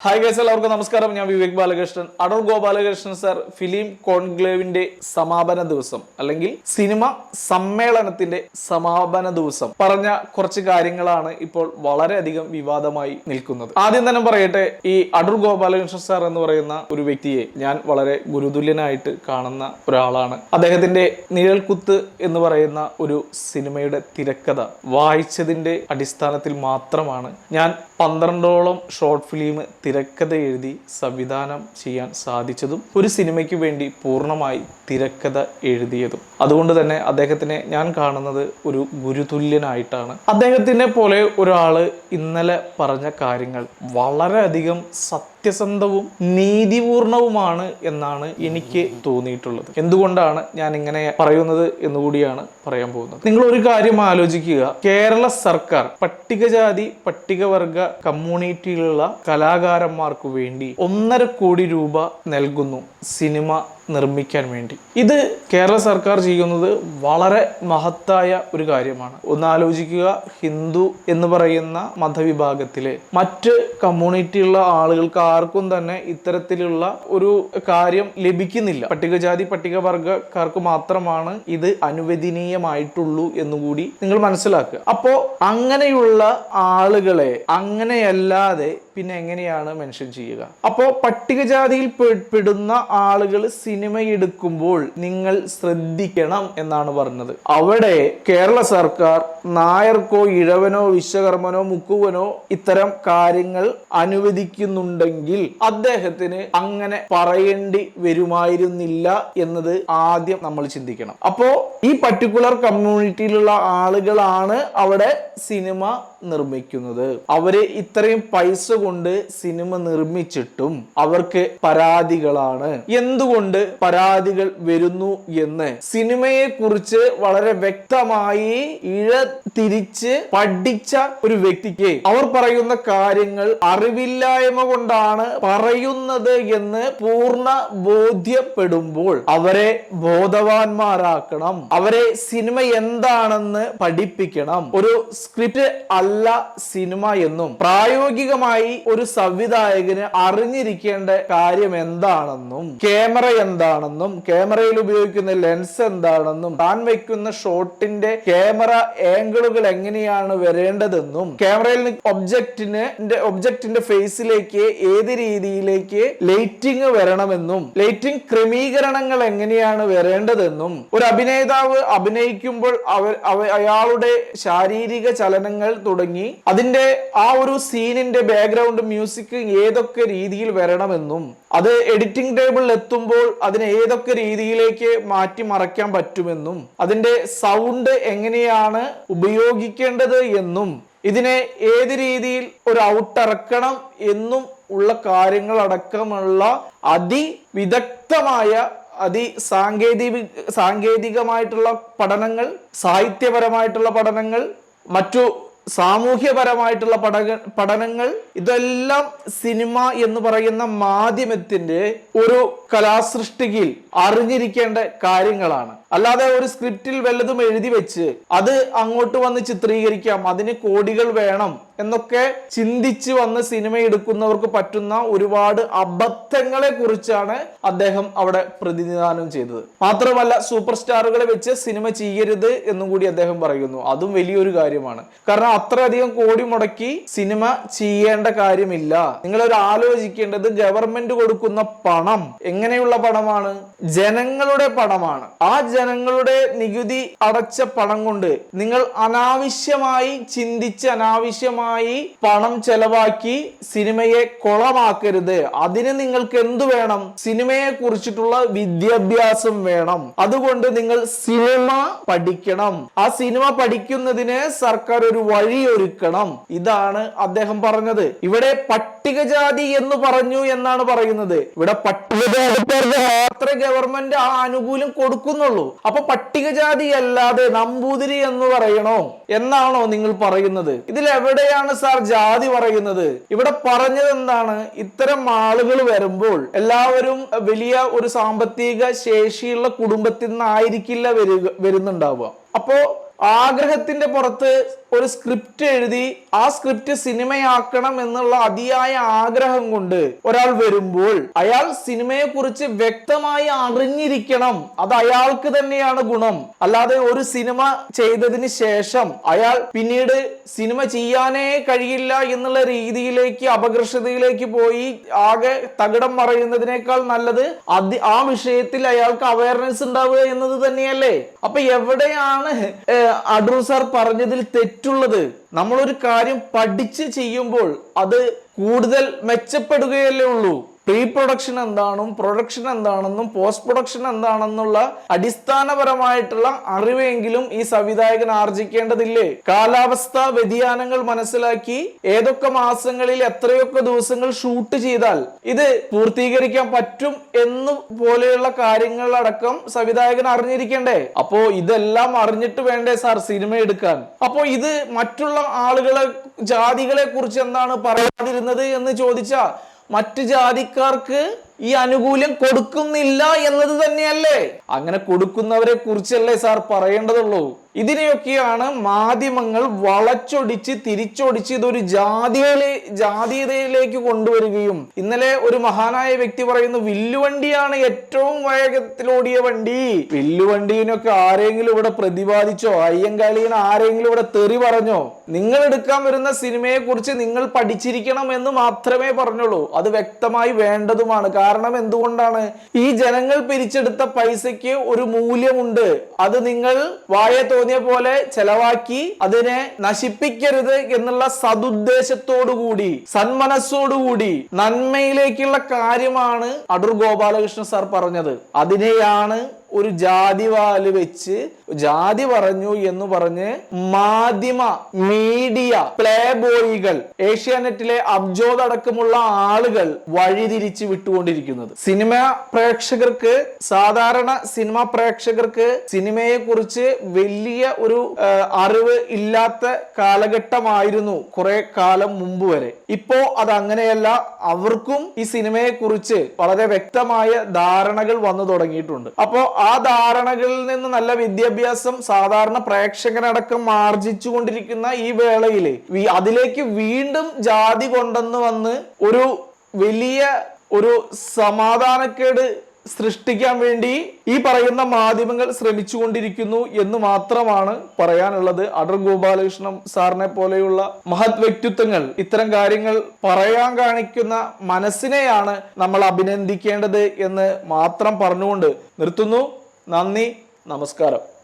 Hi guys എല്ലാവർക്കും നമസ്കാരം. ഞാൻ വിവേക് ബാലകൃഷ്ണൻ. അടൂർ ഗോപാലകൃഷ്ണൻ സർ ഫിലിം കോൺക്ലേവിന്റെ സമാപന ദിവസം അല്ലെങ്കിൽ സിനിമ സമ്മേളനത്തിന്റെ സമാപന ദിവസം പറഞ്ഞ കുറച്ച് കാര്യങ്ങളാണ് ഇപ്പോൾ വളരെയധികം വിവാദമായി നിൽക്കുന്നത്. ആദ്യം തന്നെ പറയട്ടെ ഈ അടൂർ ഗോപാലകൃഷ്ണൻ സാർ എന്ന് പറയുന്ന ഒരു വ്യക്തിയെ ഞാൻ വളരെ ഗുരുതുല്യനായിട്ട് കാണുന്ന ഒരാളാണ്. അദ്ദേഹത്തിന്റെ നിഴൽക്കുത്ത് എന്ന് പറയുന്ന ഒരു സിനിമയുടെ തിരക്കഥ വായിച്ചതിന്റെ അടിസ്ഥാനത്തിൽ മാത്രമാണ് ഞാൻ പന്ത്രണ്ടോളം ഷോർട്ട് ഫിലിം തിരക്കഥ എഴുതി സംവിധാനം ചെയ്യാൻ സാധിച്ചതും ഒരു സിനിമയ്ക്ക് വേണ്ടി പൂർണമായി തിരക്കഥ എഴുതിയതും. അതുകൊണ്ട് തന്നെ അദ്ദേഹത്തിനെ ഞാൻ കാണുന്നത് ഒരു ഗുരുതുല്യനായിട്ടാണ്. അദ്ദേഹത്തിനെ പോലെ ഒരാൾ ഇന്നലെ പറഞ്ഞ കാര്യങ്ങൾ വളരെയധികം സത്യസന്ധവും നീതിപൂർണവുമാണ് എന്നാണ് എനിക്ക് തോന്നിയിട്ടുള്ളത്. എന്തുകൊണ്ടാണ് ഞാൻ ഇങ്ങനെ പറയുന്നത് എന്നുകൂടിയാണ് പറയാൻ പോകുന്നത്. നിങ്ങൾ ഒരു കാര്യം ആലോചിക്കുക. കേരള സർക്കാർ പട്ടികജാതി പട്ടികവർഗ കമ്മ്യൂണിറ്റിയിലുള്ള കലാകാരന്മാർക്ക് വേണ്ടി ഒന്നര കോടി രൂപ നൽകുന്നു സിനിമ നിർമ്മിക്കാൻ വേണ്ടി. ഇത് കേരള സർക്കാർ ചെയ്യുന്നത് വളരെ മഹത്തായ ഒരു കാര്യമാണ്. ഒന്നാലോചിക്കുക ഹിന്ദു എന്ന് പറയുന്ന മതവിഭാഗത്തിലെ മറ്റ് കമ്മ്യൂണിറ്റിയുള്ള ആളുകൾക്ക് ആർക്കും തന്നെ ഇത്തരത്തിലുള്ള ഒരു കാര്യം ലഭിക്കുന്നില്ല. പട്ടികജാതി പട്ടികവർഗക്കാർക്ക് മാത്രമാണ് ഇത് അനുവദനീയമായിട്ടുള്ളൂ എന്നുകൂടി നിങ്ങൾ മനസ്സിലാക്കുക. അപ്പോ അങ്ങനെയുള്ള ആളുകളെ അങ്ങനെയല്ലാതെ പിന്നെ എങ്ങനെയാണ് മെൻഷൻ ചെയ്യുക? അപ്പോ പട്ടികജാതിയിൽ പെടുന്ന ആളുകൾ സിനിമ എടുക്കുമ്പോൾ നിങ്ങൾ ശ്രദ്ധിക്കണം എന്നാണ് പറഞ്ഞത്. അവിടെ കേരള സർക്കാർ നായർക്കോ ഇഴവനോ വിശ്വകർമ്മനോ മുക്കുവനോ ഇത്തരം കാര്യങ്ങൾ അനുവദിക്കുന്നുണ്ടെങ്കിൽ അദ്ദേഹത്തിന് അങ്ങനെ പറയേണ്ടി വരുമായിരുന്നില്ല എന്നത് ആദ്യം നമ്മൾ ചിന്തിക്കണം. അപ്പോ ഈ പർട്ടിക്കുലർ കമ്മ്യൂണിറ്റിയിലുള്ള ആളുകളാണ് അവിടെ സിനിമ നിർമ്മിക്കുന്നത്. അവർ ഇത്രയും പൈസ കൊണ്ട് സിനിമ നിർമ്മിച്ചിട്ടും അവർക്ക് പരാതികളാണ്. എന്തുകൊണ്ട് പരാതികൾ വരുന്നു എന്ന് സിനിമയെ കുറിച്ച് വളരെ വ്യക്തമായി ഇഴ തിരിച്ച് പഠിച്ച ഒരു വ്യക്തിക്ക് അവർ പറയുന്ന കാര്യങ്ങൾ അറിവില്ലായ്മ കൊണ്ടാണ് പറയുന്നത് എന്ന് പൂർണ ബോധ്യപ്പെടുമ്പോൾ അവരെ ബോധവാന്മാരാക്കണം. അവരെ സിനിമ എന്താണെന്ന് പഠിപ്പിക്കണം. ഒരു സ്ക്രിപ്റ്റ് അല്ല സിനിമ എന്നും പ്രായോഗികമായി ഒരു സംവിധായകന് അറിഞ്ഞിരിക്കേണ്ട കാര്യം എന്താണെന്നും ക്യാമറ എന്താണെന്നും ക്യാമറയിൽ ഉപയോഗിക്കുന്ന ലെൻസ് എന്താണെന്നും താൻ വെക്കുന്ന ഷോട്ടിന്റെ ക്യാമറ ആംഗിളുകൾ എങ്ങനെയാണ് വരേണ്ടതെന്നും ക്യാമറയിൽ ഒബ്ജക്റ്റിന് ഒബ്ജക്റ്റിന്റെ ഫേസിലേക്ക് ഏത് രീതിയിലേക്ക് ലൈറ്റിംഗ് വരണമെന്നും ലൈറ്റിംഗ് ക്രമീകരണങ്ങൾ എങ്ങനെയാണ് വരേണ്ടതെന്നും ഒരു അഭിനേതാവ് അഭിനയിക്കുമ്പോൾ അവർ അവ- അയാളുടെ ശാരീരിക ചലനങ്ങൾ തുടങ്ങി അതിന്റെ ആ ഒരു സീനിന്റെ ബാക്ക്ഗ്രൗണ്ട് മ്യൂസിക് ഏതൊക്കെ രീതിയിൽ വരണമെന്നും അത് എഡിറ്റിംഗ് ടേബിളിൽ എത്തുമ്പോൾ അതിനെ ഏതൊക്കെ രീതിയിലേക്ക് മാറ്റി മറയ്ക്കാൻ പറ്റുമെന്നും അതിന്റെ സൗണ്ട് എങ്ങനെയാണ് ഉപയോഗിക്കേണ്ടത് എന്നും ഇതിനെ ഏത് രീതിയിൽ ഒരു ഔട്ട് ഇറക്കണം എന്നും ഉള്ള കാര്യങ്ങളടക്കമുള്ള അതിവിദഗ്ധമായ അതി സാങ്കേതിക സാങ്കേതികമായിട്ടുള്ള പഠനങ്ങൾ സാഹിത്യപരമായിട്ടുള്ള പഠനങ്ങൾ മറ്റു സാമൂഹ്യപരമായിട്ടുള്ള പഠന പഠനങ്ങൾ ഇതെല്ലാം സിനിമ എന്ന് പറയുന്ന മാധ്യമത്തിന്റെ ഒരു കലാസൃഷ്ടിയിൽ അറിഞ്ഞിരിക്കേണ്ട കാര്യങ്ങളാണ്. അല്ലാതെ ഒരു സ്ക്രിപ്റ്റിൽ വല്ലതും എഴുതി വെച്ച് അത് അങ്ങോട്ട് വന്ന് ചിത്രീകരിക്കാം അതിന് കോടികൾ വേണം എന്നൊക്കെ ചിന്തിച്ച് വന്ന് സിനിമ എടുക്കുന്നവർക്ക് പറ്റുന്ന ഒരുപാട് അബദ്ധങ്ങളെ കുറിച്ചാണ് അദ്ദേഹം അവിടെ പ്രതിനിധാനം ചെയ്തത്. മാത്രമല്ല സൂപ്പർ സ്റ്റാറുകളെ വെച്ച് സിനിമ ചെയ്യരുത് എന്നും കൂടി അദ്ദേഹം പറയുന്നു. അതും വലിയൊരു കാര്യമാണ്. കാരണം അത്രയധികം കോടി മുടക്കി സിനിമ ചെയ്യേണ്ട കാര്യമില്ല. നിങ്ങൾ ഒരു ആലോചിക്കേണ്ടത് ഗവൺമെന്റ് കൊടുക്കുന്ന പണം എങ്ങനെയുള്ള പണമാണ്? ജനങ്ങളുടെ പണമാണ്. ആ ജനങ്ങളുടെ നികുതി അടച്ച പണം കൊണ്ട് നിങ്ങൾ അനാവശ്യമായി ചിന്തിച്ച് അനാവശ്യമായി പണം ചെലവാക്കി സിനിമയെ കൊളമാക്കരുത്. അതിന് നിങ്ങൾക്ക് എന്തു വേണം? സിനിമയെ കുറിച്ചിട്ടുള്ള വിദ്യാഭ്യാസം വേണം. അതുകൊണ്ട് നിങ്ങൾ സിനിമ പഠിക്കണം. ആ സിനിമ പഠിക്കുന്നതിന് സർക്കാർ ഒരു വഴി ഒരുക്കണം ഇതാണ് അദ്ദേഹം പറഞ്ഞത്. ഇവിടെ പട്ടികജാതി എന്ന് പറഞ്ഞു എന്നാണ് പറയുന്നത്. ഇവിടെ പട്ടികജാതിക്കാർക്ക് മാത്രമേ ഗവൺമെന്റ് ആ ആനുകൂല്യം കൊടുക്കുന്നുള്ളൂ. അപ്പൊ പട്ടികജാതി അല്ലാതെ നമ്പൂതിരി എന്ന് പറയണോ? എന്നാണോ നിങ്ങൾ പറയുന്നത്. ഇതിൽ എവിടെയാണ് സാർ ജാതി പറയുന്നത്? ഇവിടെ പറഞ്ഞത് എന്താണ്? ഇത്തരം ആളുകൾ വരുമ്പോൾ എല്ലാവരും വലിയ ഒരു സാമ്പത്തിക ശേഷിയുള്ള കുടുംബത്തിൽ നിന്നായിരിക്കില്ല വരിക വരുന്നുണ്ടാവുക. അപ്പോ ആഗ്രഹത്തിന്റെ പുറത്ത് ഒരു സ്ക്രിപ്റ്റ് എഴുതി ആ സ്ക്രിപ്റ്റ് സിനിമയാക്കണം എന്നുള്ള അതിയായ ആഗ്രഹം കൊണ്ട് ഒരാൾ വരുമ്പോൾ അയാൾ സിനിമയെ കുറിച്ച് വ്യക്തമായി അറിഞ്ഞിരിക്കണം. അത് അയാൾക്ക് തന്നെയാണ് ഗുണം. അല്ലാതെ ഒരു സിനിമ ചെയ്തതിന് ശേഷം അയാൾ പിന്നീട് സിനിമ ചെയ്യാനേ കഴിയില്ല എന്നുള്ള രീതിയിലേക്ക് അപകർഷതയിലേക്ക് പോയി ആകെ തകിടം മറയുന്നതിനേക്കാൾ നല്ലത് ആ വിഷയത്തിൽ അയാൾക്ക് അവയർനെസ് ഉണ്ടാവുക എന്നത് തന്നെയല്ലേ? അപ്പൊ എവിടെയാണ് അടൂർ സാർ പറഞ്ഞതിൽ തെറ്റുള്ളത്. നമ്മളൊരു കാര്യം പഠിച്ച് ചെയ്യുമ്പോൾ അത് കൂടുതൽ മെച്ചപ്പെടുകയല്ലേ ഉള്ളൂ. പ്രീ പ്രൊഡക്ഷൻ എന്താണെന്നും പ്രൊഡക്ഷൻ എന്താണെന്നും പോസ്റ്റ് പ്രൊഡക്ഷൻ എന്താണെന്നുള്ള അടിസ്ഥാനപരമായിട്ടുള്ള അറിവെങ്കിലും ഈ സംവിധായകൻ ആർജിക്കേണ്ടതില്ലേ? കാലാവസ്ഥ വ്യതിയാനങ്ങൾ മനസ്സിലാക്കി ഏതൊക്കെ മാസങ്ങളിൽ എത്രയൊക്കെ ദിവസങ്ങൾ ഷൂട്ട് ചെയ്താൽ ഇത് പൂർത്തീകരിക്കാൻ പറ്റും എന്ന് പോലെയുള്ള കാര്യങ്ങളടക്കം സംവിധായകൻ അറിഞ്ഞിരിക്കണ്ടേ? അപ്പോ ഇതെല്ലാം അറിഞ്ഞിട്ട് വേണ്ടേ സാർ സിനിമ എടുക്കാൻ? അപ്പോ ഇത് മറ്റുള്ള ആളുകളെ ജാതികളെ കുറിച്ച് എന്താണ് പറയാതിരുന്നത് എന്ന് ചോദിച്ചാ മറ്റു ജാതിക്കാർക്ക് ഈ അനുകൂല്യം കൊടുക്കുന്നില്ല എന്നത് തന്നെയല്ലേ? അങ്ങനെ കൊടുക്കുന്നവരെ കുറിച്ചല്ലേ സാർ പറയേണ്ടതുള്ളൂ. ഇതിനെയൊക്കെയാണ് മാധ്യമങ്ങൾ വളച്ചൊടിച്ച് തിരിച്ചൊടിച്ച് ഇതൊരു ജാതിയിലെ ജാതീയതയിലേക്ക് കൊണ്ടുവരികയും ഇന്നലെ ഒരു മഹാനായ വ്യക്തി പറയുന്നു വില്ലുവണ്ടിയാണ് ഏറ്റവും വേഗത്തിലോടിയ വണ്ടി. വില്ലുവണ്ടീനൊക്കെ ആരെങ്കിലും ഇവിടെ പ്രതിപാദിച്ചോ? അയ്യങ്കാലീന ആരെങ്കിലും ഇവിടെ തെറി പറഞ്ഞോ? നിങ്ങൾ എടുക്കാൻ വരുന്ന സിനിമയെ കുറിച്ച് നിങ്ങൾ പഠിച്ചിരിക്കണം എന്ന് മാത്രമേ പറഞ്ഞുള്ളൂ. അത് വ്യക്തമായി വേണ്ടതുമാണ്. കാരണം എന്തുകൊണ്ടാണ്? ഈ ജനങ്ങൾ പിരിച്ചെടുത്ത പൈസയ്ക്ക് ഒരു മൂല്യമുണ്ട്. അത് നിങ്ങൾ വായ തോന്നിയ പോലെ ചെലവാക്കി അതിനെ നശിപ്പിക്കരുത് എന്നുള്ള സതുദ്ദേശത്തോടുകൂടി സന്മനസ്സോടുകൂടി നന്മയിലേക്കുള്ള കാര്യമാണ് അടൂർ ഗോപാലകൃഷ്ണൻ സാർ പറഞ്ഞത്. അതിനെയാണ് ഒരു ജാതിവാൽ വെച്ച് ജാതി പറഞ്ഞു എന്ന് പറഞ്ഞ് മാധ്യമ മീഡിയ പ്ലേ ബോയികൾ ഏഷ്യാനെറ്റിലെ അബ്ജോദ് അടക്കമുള്ള ആളുകൾ വഴിതിരിച്ച് വിട്ടുകൊണ്ടിരിക്കുന്നത്. സിനിമ പ്രേക്ഷകർക്ക് സാധാരണ സിനിമ പ്രേക്ഷകർക്ക് സിനിമയെ കുറിച്ച് വലിയ ഒരു അറിവ് ഇല്ലാത്ത കാലഘട്ടമായിരുന്നു കുറെ കാലം മുമ്പ് വരെ. ഇപ്പോ അത് അങ്ങനെയല്ല അവർക്കും ഈ സിനിമയെ കുറിച്ച് വളരെ വ്യക്തമായ ധാരണകൾ വന്നു തുടങ്ങിയിട്ടുണ്ട്. അപ്പോ ആ ധാരണകളിൽ നിന്ന് നല്ല വിദ്യാഭ്യാസം സാധാരണ പ്രേക്ഷകനടക്കം ആർജിച്ചു കൊണ്ടിരിക്കുന്ന ഈ വേളയിൽ അതിലേക്ക് വീണ്ടും ജാതി കൊണ്ടെന്ന് വന്ന് ഒരു വലിയ ഒരു സമാധാനക്കേട് സൃഷ്ടിക്കാൻ വേണ്ടി ഈ പറയുന്ന മാധ്യമങ്ങൾ ശ്രമിച്ചുകൊണ്ടിരിക്കുന്നു എന്ന് മാത്രമാണ് പറയാനുള്ളത്. അടർ ഗോപാലകൃഷ്ണൻ സാറിനെ പോലെയുള്ള മഹത് വ്യക്തിത്വങ്ങൾ ഇത്തരം കാര്യങ്ങൾ പറയാൻ കാണിക്കുന്ന മനസ്സിനെയാണ് നമ്മൾ അഭിനന്ദിക്കേണ്ടത് എന്ന് മാത്രം പറഞ്ഞുകൊണ്ട് നിർത്തുന്നു. നന്ദി നമസ്കാരം.